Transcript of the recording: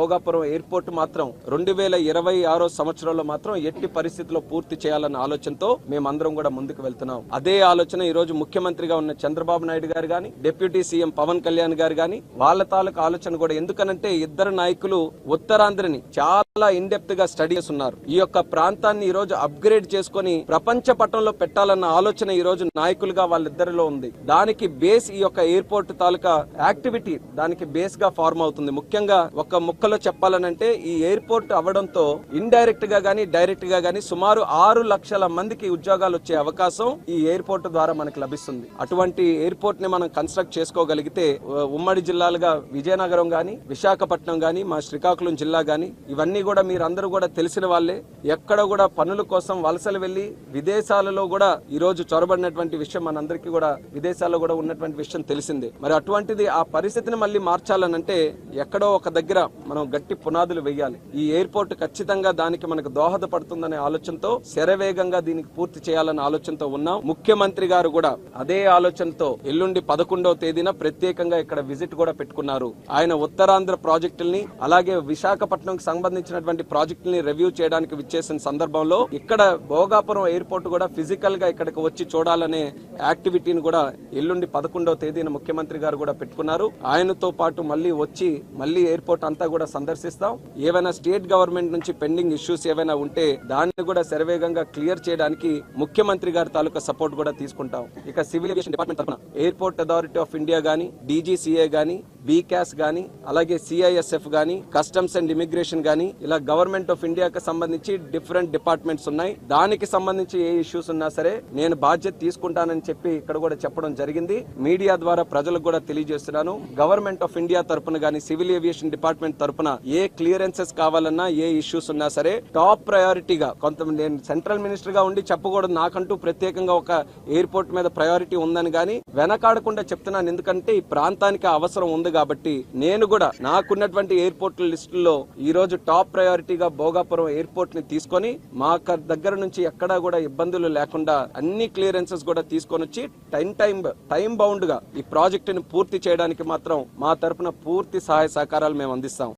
Bhogapuram airport మాత్రం రెండు వేల ఇరవై ఆరో సంవత్సరంలో మాత్రం ఎట్టి పరిస్థితిలో పూర్తి చేయాలన్న ఆలోచనతో మేమందరం కూడా ముందుకు వెళ్తున్నాం. అదే ఆలోచన ఈ రోజు ముఖ్యమంత్రిగా ఉన్న చంద్రబాబు నాయుడు గారు గాని డిప్యూటీ సీఎం పవన్ కళ్యాణ్ గారు గాని వాళ్ళ తాలూకు ఆలోచన కూడా ఎందుకనంటే ఇద్దరు నాయకులు ఉత్తరాంధ్రని చాలా ఇండెప్త్గా స్టడీ చేస్తున్నారు. ఈ యొక్క ప్రాంతాన్ని ఈ రోజు అప్గ్రేడ్ చేసుకొని ప్రపంచ పటంలో పెట్టాలన్న ఆలోచన ఈ రోజు నాయకులుగా వాళ్ళిద్దరిలో ఉంది. దానికి బేస్ ఈ యొక్క ఎయిర్పోర్ట్ తాలూకా యాక్టివిటీ దానికి బేస్గా ఫార్మ్ అవుతుంది. ముఖ్యంగా ఒక ముక్కలు చెప్పాలనంటే ఈ ఎయిర్పోర్ట్ అవ్వడంతో ఇండైరెక్ట్గా గానీ డైరెక్ట్గా గానీ సుమారు ఆరు లక్షల మందికి ఉద్యోగాలు వచ్చే అవకాశం ఈ ఎయిర్పోర్ట్ ద్వారా మనకు లభిస్తుంది. అటువంటి ఎయిర్పోర్ట్ని మనం కన్స్ట్రక్ట్ చేసుకోగలిగితే ఉమ్మడి జిల్లాలుగా విజయనగరం గాని విశాఖపట్నం గాని మా శ్రీకాకుళం జిల్లా గాని ఇవన్నీ కూడా మీరందరూ కూడా తెలిసిన వాళ్ళే. ఎక్కడ కూడా పనుల కోసం వలసలు వెళ్ళి విదేశాలలో కూడా ఈ రోజు చొరబడినటువంటి విషయం మనందరికీ కూడా విదేశాల్లో కూడా ఉన్నటువంటి విషయం తెలిసిందే. మరి అటువంటిది ఆ పరిస్థితిని మళ్ళీ మార్చాలనంటే ఎక్కడో ఒక దగ్గర మనం గట్టి పునాదులు వేయాలి. ఈ ఎయిర్పోర్ట్ ఖచ్చితంగా దానికి మనకు దోహదపడుతుందనే ఆలోచనతో శరవేగంగా దీనికి పూర్తి చేయాలనే ఆలోచనతో ఉన్నాం. ముఖ్యమంత్రి గారు కూడా అదే ఆలోచనతో ఎల్లుండి పదకొండవ తేదీన ప్రత్యేకంగా ఇక్కడ విజిట్ కూడా పెట్టుకున్నారు. ఆయన ఉత్తరాంధ్ర ప్రాజెక్టుల్ని అలాగే విశాఖపట్నంకి సంబంధించినటువంటి ప్రాజెక్టుల్ని రివ్యూ చేయడానికి విచ్చేసిన సందర్భంలో ఇక్కడ భోగాపురం ఎయిర్పోర్ట్ కూడా ఫిజికల్గా ఇక్కడికి వచ్చి చూడాలనే యాక్టివిటీని కూడా ఎల్లుండి పదకొండవ తేదీన ముఖ్యమంత్రి గారు కూడా పెట్టుకున్నారు. ఆయనతో పాటు మళ్ళీ వచ్చి మళ్ళీ ఎయిర్పోర్ట్ అంతా కూడా సందర్శిస్తాం. ఏవైనా స్టేట్ గవర్నమెంట్ నుంచి పెండింగ్ ఇష్యూస్ ఏవైనా ఉంటే దాన్ని కూడా శరవేగంగా క్లియర్ చేయడానికి ముఖ్యమంత్రి గారి తాలూకా సపోర్ట్ కూడా తీసుకుంటాం. ఇక సివిల్ ఏవియేషన్ డిపార్ట్మెంట్ తరఫున ఎయిర్పోర్ట్ అథారిటీ ఆఫ్ ఇండియా గానీ డీజీసీఏ గానీ బీకాస్ కానీ అలాగే సిఐఎస్ఎఫ్ కానీ కస్టమ్స్ అండ్ ఇమిగ్రేషన్ కానీ ఇలా గవర్నమెంట్ ఆఫ్ ఇండియాకి సంబంధించి డిఫరెంట్ డిపార్ట్మెంట్స్ ఉన్నాయి. దానికి సంబంధించి ఏ ఇష్యూస్ ఉన్నా సరే నేను బాధ్యత తీసుకుంటానని చెప్పి ఇక్కడ కూడా చెప్పడం జరిగింది. మీడియా ద్వారా ప్రజలకు కూడా తెలియజేస్తున్నాను. గవర్నమెంట్ ఆఫ్ ఇండియా తరపున కానీ సివిల్ ఏవియేషన్ డిపార్ట్మెంట్ తరపున ఏ క్లియరెన్సెస్ కావాలన్నా ఏ ఇష్యూస్ ఉన్నా సరే టాప్ ప్రయారిటీగా కొంత నేను సెంట్రల్ మినిస్టర్గా ఉండి చెప్పకూడదు. నాకంటూ ప్రత్యేకంగా ఒక ఎయిర్పోర్ట్ మీద ప్రయారిటీ ఉందని కానీ వెనకాడకుండా చెప్తున్నాను. ఎందుకంటే ఈ ప్రాంతానికి అవసరం ఉంది కాబట్టి నేను కూడా నాకున్నటువంటి ఎయిర్పోర్ట్ లిస్టులో ఈ రోజు టాప్ ప్రయారిటీగా భోగాపురం ఎయిర్పోర్ట్ని తీసుకొని మా దగ్గర నుంచి ఎక్కడా కూడా ఇబ్బందులు లేకుండా అన్ని క్లియరెన్సెస్ కూడా తీసుకొని వచ్చి టైం టైం టైం బౌండ్గా ఈ ప్రాజెక్టుని పూర్తి చేయడానికి మాత్రం మా తరపున పూర్తి సహాయ సహకారాలు మేము అందిస్తాం.